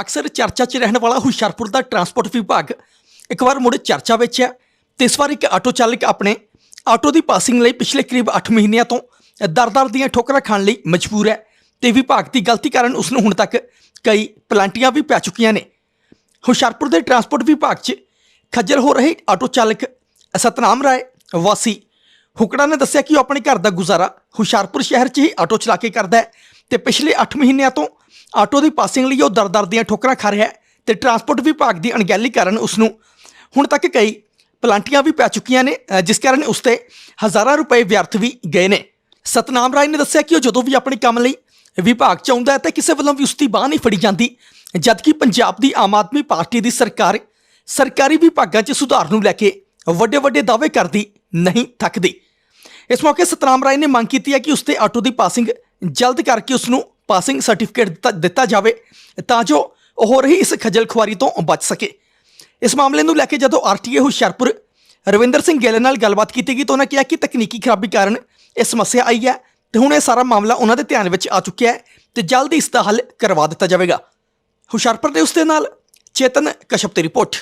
ਅਕਸਰ ਚਰਚਾ 'ਚ ਰਹਿਣ ਵਾਲਾ ਹੁਸ਼ਿਆਰਪੁਰ ਦਾ ਟਰਾਂਸਪੋਰਟ ਵਿਭਾਗ ਇੱਕ ਵਾਰ ਮੁੜ ਚਰਚਾ ਵਿੱਚ ਹੈ ਤੇ ਇਸ ਵਾਰ ਇੱਕ ਆਟੋ ਚਾਲਕ ਆਪਣੇ ਆਟੋ ਦੀ ਪਾਸਿੰਗ ਲਈ ਪਿਛਲੇ ਕਰੀਬ 8 ਮਹੀਨਿਆਂ ਤੋਂ ਦਰ-ਦਰ ਦੀਆਂ ਠੋਕਰਾਂ ਖਾਣ ਲਈ ਮਜਬੂਰ ਹੈ ਤੇ ਵਿਭਾਗ ਦੀ ਗਲਤੀ ਕਾਰਨ ਉਸ ਨੂੰ ਹੁਣ ਤੱਕ ਕਈ ਪਲਾਂਟੀਆਂ ਵੀ ਪੈ ਚੁੱਕੀਆਂ ਨੇ। ਹੁਸ਼ਿਆਰਪੁਰ ਦੇ ਟਰਾਂਸਪੋਰਟ ਵਿਭਾਗ 'ਚ ਖੱਜਲ ਹੋ ਰਹੇ ਆਟੋ ਚਾਲਕ ਸਤਨਾਮ ਰਾਏ ਵਾਸੀ ਹੁਕੜਾ ਨੇ ਦੱਸਿਆ ਕਿ ਉਹ ਆਪਣੇ ਘਰ ਦਾ ਗੁਜ਼ਾਰਾ ਹੁਸ਼ਿਆਰਪੁਰ ਸ਼ਹਿਰ 'ਚ ਹੀ ਆਟੋ ਚਲਾ ਕੇ ਕਰਦਾ ਹੈ ਤੇ ਪਿਛਲੇ 8 ਮਹੀਨਿਆਂ ਤੋਂ ਆਟੋ ਦੀ ਪਾਸਿੰਗ ਲਈ ਉਹ ਦਰ-ਦਰ ਦੀਆਂ ਠੋਕਰਾਂ ਖਾ ਰਿਹਾ ਹੈ ਤੇ ਟਰਾਂਸਪੋਰਟ ਵਿਭਾਗ ਦੀ ਅਣਗਹਿਲੀ ਕਾਰਨ ਉਸ ਨੂੰ ਹੁਣ ਤੱਕ ਕਈ ਪਲਾਂਟੀਆਂ ਵੀ ਪੈ ਚੁੱਕੀਆਂ ਨੇ ਅ, ਜਿਸ ਕਾਰਨ ਉਸ ਤੇ ਹਜ਼ਾਰਾਂ ਰੁਪਏ ਵਿਅਰਥ ਵੀ ਗਏ ਨੇ। ਸਤਨਾਮ ਰਾਏ ਨੇ ਦੱਸਿਆ ਕਿ ਉਹ ਜਦੋਂ ਵੀ ਆਪਣੇ ਕੰਮ ਲਈ ਵਿਭਾਗ ਚ ਆਉਂਦਾ ਹੈ ਤਾਂ ਕਿਸੇ ਵੱਲੋਂ ਵੀ ਉਸ ਦੀ ਬਾਹ ਨਹੀਂ ਫੜੀ ਜਾਂਦੀ ਜਦਕਿ ਪੰਜਾਬ ਦੀ ਆਮ ਆਦਮੀ ਪਾਰਟੀ ਦੀ ਸਰਕਾਰ ਸਰਕਾਰੀ ਵਿਭਾਗਾਂ 'ਚ ਸੁਧਾਰ ਨੂੰ ਲੈ ਕੇ ਵੱਡੇ ਵੱਡੇ ਦਾਅਵੇ ਕਰਦੀ ਨਹੀਂ ਥੱਕਦੀ। ਇਸ ਮੌਕੇ ਸਤਨਾਮ ਰਾਏ ਨੇ ਮੰਗ ਕੀਤੀ ਹੈ ਕਿ ਉਸ ਤੇ ਆਟੋ ਦੀ ਪਾਸਿੰਗ ਜਲਦ ਕਰਕੇ ਉਸ ਨੂੰ ਪਾਸਿੰਗ ਸਰਟੀਫਿਕੇਟ ਦਿੱਤਾ- ਦਿੱਤਾ ਜਾਵੇ ਤਾਂ ਜੋ ਉਹ ਹੋ ਰਹੀ ਇਸ ਖੱਜਲ ਖੁਆਰੀ ਤੋਂ ਬਚ ਸਕੇ। ਇਸ ਮਾਮਲੇ ਨੂੰ ਲੈ ਕੇ ਜਦੋਂ ਆਰਟੀਏ ਹੁਸ਼ਿਆਰਪੁਰ ਰਵਿੰਦਰ ਸਿੰਘ ਗਿੱਲ ਨਾਲ ਗੱਲਬਾਤ ਕੀਤੀ ਗਈ ਤਾਂ ਉਹਨਾਂ ਕਿਹਾ ਕਿ ਤਕਨੀਕੀ ਖਰਾਬੀ ਕਾਰਨ ਇਹ ਸਮੱਸਿਆ ਆਈ ਹੈ ਤੇ ਹੁਣ ਇਹ ਸਾਰਾ ਮਾਮਲਾ ਉਹਨਾਂ ਦੇ ਧਿਆਨ ਵਿੱਚ ਆ ਚੁੱਕਿਆ ਹੈ ਤੇ ਜਲਦ ਇਸ ਦਾ ਹੱਲ ਕਰਵਾ ਦਿੱਤਾ ਜਾਵੇਗਾ। ਹੁਸ਼ਿਆਰਪੁਰ ਦੇ ਉਸ ਦੇ ਨਾਲ ਚੇਤਨ ਕਸ਼ਪ ਦੀ ਰਿਪੋਰਟ।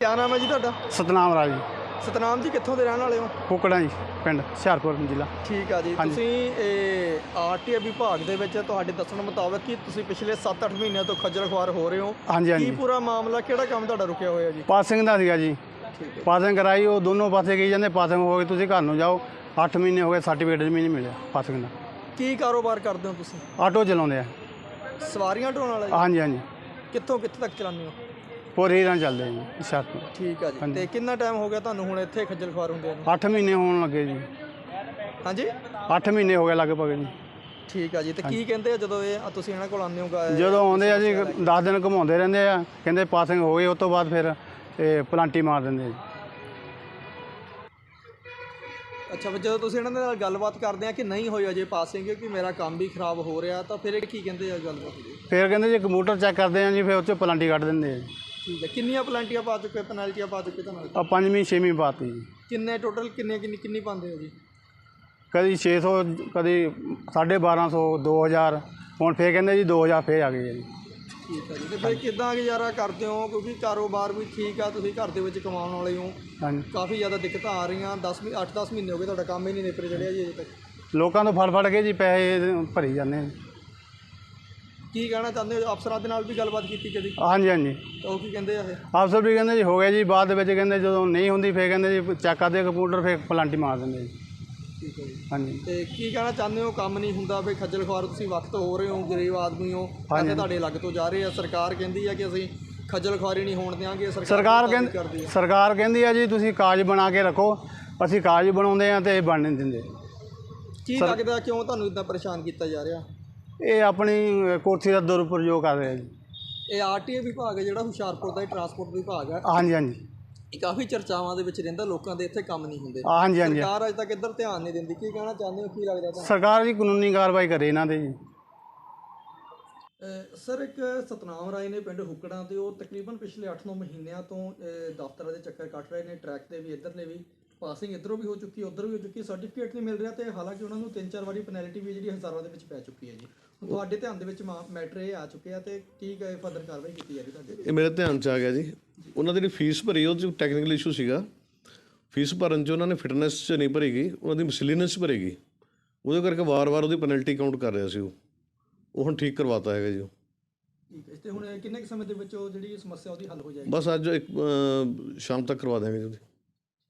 ਕਿਆ ਨਾਮ ਹੈ ਜੀ ਤੁਹਾਡਾ? ਸਤਨਾਮ ਰਾਜ। ਜੀ ਸਤਨਾਮ ਜੀ ਕਿੱਥੋਂ ਦੇ ਰਹਿਣ ਵਾਲੇ ਹੋ? ਕੁਕੜਾ ਜੀ ਪਿੰਡ ਹੁਸ਼ਿਆਰਪੁਰ ਜ਼ਿਲ੍ਹਾ। ਠੀਕ ਆ ਜੀ ਹਾਂਜੀ। ਤੁਸੀਂ ਇਹ ਆਰਟੀਏ ਵਿਭਾਗ ਦੇ ਵਿੱਚ ਤੁਹਾਡੇ ਦੱਸਣ ਮੁਤਾਬਕ ਕਿ ਤੁਸੀਂ ਪਿਛਲੇ 7-8 ਮਹੀਨਿਆਂ ਤੋਂ ਖੱਜਲ ਖੁਆਰ ਹੋ ਰਹੇ ਹੋ? ਹਾਂਜੀ ਕੀ ਹਾਂਜੀ ਪੂਰਾ ਮਾਮਲਾ ਕਿਹੜਾ ਕੰਮ ਤੁਹਾਡਾ ਰੁਕਿਆ ਹੋਇਆ ਜੀ? ਪਾਸਿੰਗ ਦਾ ਸੀਗਾ ਜੀ। ਠੀਕ ਹੈ। ਪਾਸਿੰਗ ਕਰਾਈ ਉਹ ਦੋਨੋਂ ਪਾਸੇ ਗਈ ਜਾਂਦੇ ਪਾਸਿੰਗ ਹੋ ਗਈ ਤੁਸੀਂ ਘਰ ਨੂੰ ਜਾਓ। 8 ਮਹੀਨੇ ਹੋ ਗਏ ਸਰਟੀਫਿਕੇਟ ਵੀ ਨਹੀਂ ਮਿਲਿਆ ਪਾਸਿੰਗ ਦਾ। ਕੀ ਕਾਰੋਬਾਰ ਕਰਦੇ ਹੋ ਤੁਸੀਂ? ਆਟੋ ਚਲਾਉਂਦੇ ਆ। ਸਵਾਰੀਆਂ ਢੋਣ ਵਾਲਾ? ਜੀ ਹਾਂਜੀ ਹਾਂਜੀ। ਕਿੱਥੋਂ ਕਿੱਥੇ ਤੱਕ ਚਲਾਉਂਦੇ ਹੋ? ਪੂਰੀ ਰਾਂ ਚੱਲਦੇ ਜੀ ਹੁਸ਼ਿਆਰਪੁਰ ਠੀਕ ਆ ਜੀ। ਹਾਂਜੀ। ਤੇ ਕਿੰਨਾ ਟਾਈਮ ਹੋ ਗਿਆ ਤੁਹਾਨੂੰ ਹੁਣ ਇੱਥੇ ਖੱਜਲ ਖੁਆਰ ਹੁੰਦੇ ਨੂੰ? 8 ਮਹੀਨੇ ਹੋਣ ਲੱਗੇ ਜੀ। ਹਾਂਜੀ? 8 ਮਹੀਨੇ ਹੋ ਗਏ ਲਗਭਗ ਜੀ। ਠੀਕ ਆ ਜੀ। ਤੇ ਕੀ ਕਹਿੰਦੇ ਆ ਜਦੋਂ ਇਹ ਤੁਸੀਂ ਇਹਨਾਂ ਕੋਲ ਆਉਂਦੇ ਹੋ ਗਾ- ਜਦੋਂ ਆਉਂਦੇ ਆ ਜੀ 10 ਦਿਨ ਘੁਮਾਉਂਦੇ ਰਹਿੰਦੇ ਆ। ਕਹਿੰਦੇ ਪਾਸਿੰਗ ਹੋ ਗਈ ਉਸ ਤੋਂ ਬਾਅਦ ਫਿਰ ਇਹ ਪਲਾਂਟੀ ਮਾਰ ਦਿੰਦੇ ਆ ਜੀ। ਅੱਛਾ ਫਿਰ ਜਦੋਂ ਤੁਸੀਂ ਇਹਨਾਂ ਦੇ ਨਾਲ ਗੱਲਬਾਤ ਕਰਦੇ ਆ ਕਿ ਨਹੀਂ ਹੋਈ ਅਜੇ ਪਾਸਿੰਗ ਕਿ ਮੇਰਾ ਕੰਮ ਵੀ ਖਰਾਬ ਹੋ ਰਿਹਾ ਤਾਂ ਫਿਰ ਇਹ ਕੀ ਕਹਿੰਦੇ ਆ ਗੱਲਬਾਤ? ਦੀ ਫਿਰ ਕਹਿੰਦੇ ਜੀ ਕੰਪਿਊਟਰ ਚੈੱਕ ਕਰਦੇ ਆ ਜੀ ਫਿਰ ਉਹ 'ਚ ਪਲਾਂਟੀ ਕੱਢ ਦਿੰਦੇ ਆ ਜੀ। ਠੀਕ ਹੈ। ਕਿੰਨੀਆਂ ਪਲਾਂਟੀਆਂ ਪਾ ਚੁੱਕੇ ਪੈਨਲਟੀਆਂ ਪਾ ਚੁੱਕੇ ਤੁਹਾਨੂੰ ਆ ਪੰਜਵੀਂ ਛੇਵੀਂ ਪਾਤੀ ਜੀ। ਕਿੰਨੇ ਟੋਟਲ ਕਿੰਨੇ ਕਿੰਨੀ ਕਿੰਨੀ ਪਾਉਂਦੇ ਹੋ ਜੀ? ਕਦੀ 600 ਕਦੀ 1250 2000 ਹੁਣ ਫੇਰ ਕਹਿੰਦੇ ਜੀ 2000 ਫੇਰ ਆ ਗਏ ਜੀ। ਠੀਕ ਹੈ ਜੀ। ਤੇ ਫਿਰ ਕਿੱਦਾਂ ਗੁਜ਼ਾਰਾ ਕਰਦੇ ਹੋ? ਕਿਉਂਕਿ ਕਾਰੋਬਾਰ ਵੀ ਠੀਕ ਆ ਤੁਸੀਂ ਘਰ ਦੇ ਵਿੱਚ ਕਮਾਉਣ ਵਾਲੇ ਹੋ। ਹਾਂਜੀ। ਕਾਫੀ ਜ਼ਿਆਦਾ ਦਿੱਕਤਾਂ ਆ ਰਹੀਆਂ। 10 8-10 ਮਹੀਨੇ ਹੋ ਗਏ ਤੁਹਾਡਾ ਕੰਮ ਹੀ ਨਹੀਂ ਨਿਪਰ ਚੜਿਆ ਜੀ ਅਜੇ ਤੱਕ। ਲੋਕਾਂ ਤੋਂ ਫੜ ਫੜ ਕੇ ਜੀ ਪੈਸੇ ਭਰੀ ਜਾਂਦੇ ਆ। ਕੀ ਕਹਿਣਾ ਚਾਹੁੰਦੇ ਹੋ? ਅਫਸਰਾਂ ਦੇ ਨਾਲ ਵੀ ਗੱਲਬਾਤ ਕੀਤੀ ਕਦੀ? ਹਾਂਜੀ ਹਾਂਜੀ। ਤਾਂ ਉਹ ਕੀ ਕਹਿੰਦੇ ਆ ਇਹ? ਅਫਸਰ ਵੀ ਕਹਿੰਦੇ ਜੀ ਹੋ ਗਿਆ ਜੀ ਬਾਅਦ ਦੇ ਵਿੱਚ ਕਹਿੰਦੇ ਜਦੋਂ ਨਹੀਂ ਹੁੰਦੀ ਫੇਰ ਕਹਿੰਦੇ ਜੀ ਚੈੱਕ ਕਰਦੇ ਕੰਪਿਊਟਰ ਫੇਰ ਪਲਾਂਟੀ ਮਾਰ ਦਿੰਦੇ ਜੀ। ਠੀਕ ਹੈ ਜੀ। ਹਾਂਜੀ। ਤੇ ਕੀ ਕਹਿਣਾ ਚਾਹੁੰਦੇ ਹੋ? ਕੰਮ ਨਹੀਂ ਹੁੰਦਾ ਵੀ ਖੱਜਲ ਖੁਆਰ ਤੁਸੀਂ ਵਕਤ ਹੋ ਰਹੇ ਹੋ ਗਰੀਬ ਆਦਮੀ ਹੋ। ਪੈਸੇ ਤੁਹਾਡੇ ਲੱਗ ਤੋਂ ਜਾ ਰਹੇ ਆ। ਸਰਕਾਰ ਕਹਿੰਦੀ ਆ ਕਿ ਅਸੀਂ ਖੱਜਲ ਖੁਆਰੀ ਨਹੀਂ ਹੋਣ ਦਿਆਂਗੇ ਸਰਕਾਰ ਕਹਿੰਦੀ ਸਰਕਾਰ ਕਹਿੰਦੀ ਆ ਜੀ ਤੁਸੀਂ ਕਾਗਜ਼ ਬਣਾ ਕੇ ਰੱਖੋ ਅਸੀਂ ਕਾਗਜ਼ ਬਣਾਉਂਦੇ ਆ ਤੇ ਇਹ ਬਣ ਨਹੀਂ ਦਿੰਦੇ। ਕੀ ਲੱਗਦਾ ਕਿਉਂ ਤੁਹਾਨੂੰ ਇਦਾਂ ਪਰੇਸ਼ਾਨ ਕੀਤਾ ਜਾ ਰਿਹਾ? ਇਹ ਆਪਣੀ ਕੁਰਸੀ ਦਾ ਦੁਰਪ੍ਰਯੋਗ ਕਰ ਰਹੇ ਜੀ। ਇਹ ਆਰਟੀਏ ਵਿਭਾਗ ਹੈ ਜਿਹੜਾ ਹੁਸ਼ਿਆਰਪੁਰ ਦਾ ਟਰਾਂਸਪੋਰਟ ਵਿਭਾਗ ਹੈ। ਹਾਂਜੀ ਹਾਂਜੀ। ਇਹ ਕਾਫੀ ਚਰਚਾਵਾਂ ਦੇ ਵਿੱਚ ਰਹਿੰਦਾ ਲੋਕਾਂ ਦੇ ਇੱਥੇ ਕੰਮ ਨਹੀਂ ਹੁੰਦੇ। ਹਾਂਜੀ ਹਾਂਜੀ। ਸਰਕਾਰ ਅਜੇ ਤੱਕ ਇੱਧਰ ਧਿਆਨ ਨਹੀਂ ਦਿੰਦੀ। ਕੀ ਕਹਿਣਾ ਚਾਹੁੰਦੇ ਹੋ? ਕੀ ਲੱਗਦਾ ਤੁਹਾਨੂੰ? ਸਰਕਾਰ ਜੀ ਕਾਨੂੰਨੀ ਕਾਰਵਾਈ ਕਰੇ ਇਹਨਾਂ ਤੇ ਜੀ। ਸਰ ਇੱਕ ਸਤਨਾਮ ਰਾਏ ਨੇ ਪਿੰਡ ਹੁੱਕੜਾਂ ਤੇ ਉਹ ਤਕਰੀਬਨ ਪਿਛਲੇ 8-9 ਮਹੀਨਿਆਂ ਤੋਂ ਦਫ਼ਤਰਾਂ ਦੇ ਚੱਕਰ ਕੱਟ ਰਹੇ ਨੇ ਟਰੈਕ ਤੇ ਵੀ ਇੱਧਰਲੇ ਵੀ ਪਾਸਿੰਗ ਇੱਧਰੋਂ ਵੀ ਹੋ ਚੁੱਕੀ ਉੱਧਰ ਵੀ ਹੋ ਚੁੱਕੀ ਸਰਟੀਫਿਕੇਟ ਨਹੀਂ ਮਿਲ ਰਿਹਾ ਤੇ ਹਾਲਾਂਕਿ ਉਹਨਾਂ ਨੂੰ ਤਿੰਨ ਚਾਰ ਵਾਰੀ ਪੈਨਲਟੀ ਵੀ ਜਿਹੜੀ ਹਜ਼ਾਰਾਂ ਦੇ ਵਿੱਚ ਪੈ ਚੁੱਕੀ ਹੈ ਜੀ। ਤੁਹਾਡੇ ਧਿਆਨ ਦੇ ਵਿੱਚ ਮੈਟਰ ਇਹ ਆ ਚੁੱਕਿਆ ਤੇ ਕੀ ਗਏ ਫਰਦਰ ਕਾਰਵਾਈ ਕੀਤੀ ਜਾ ਰਹੀ ਤੁਹਾਡੇ ਇਹ ਮੇਰੇ ਧਿਆਨ ਚ ਆ ਗਿਆ ਜੀ। ਉਹਨਾਂ ਦੀ ਜਿਹੜੀ ਫੀਸ ਭਰੀ ਉਹ ਚ ਟੈਕਨੀਕਲ ਇਸ਼ੂ ਸੀਗਾ। ਫੀਸ ਭਰਨ ਚ ਉਹਨਾਂ ਨੇ ਫਿਟਨੈਸ ਚ ਨਹੀਂ ਭਰੀ ਗਈ ਉਹਨਾਂ ਦੀ ਮਿਸਲੀਨੈਂਸ ਭਰੀ ਗਈ। ਉਹਦੇ ਕਰਕੇ ਵਾਰ-ਵਾਰ ਉਹਦੀ ਪੈਨਲਟੀ ਕਾਊਂਟ ਕਰ ਰਿਹਾ ਸੀ ਉਹ। ਉਹ ਹੁਣ ਠੀਕ ਕਰਵਾਤਾ ਹੈਗਾ ਜੀ ਉਹ। ਠੀਕ ਹੈ। ਤੇ ਹੁਣ ਕਿੰਨੇ ਕੁ ਸਮੇਂ ਦੇ ਵਿੱਚ ਉਹ ਜਿਹੜੀ ਸਮੱਸਿਆ ਉਹਦੀ ਹੱਲ ਹੋ ਜਾਏਗੀ? ਬਸ ਅੱਜ ਇੱਕ ਅਹ, ਸ਼ਾਮ ਤੱਕ ਕਰਵਾ ਦਿਆਂਗੇ ਜੀ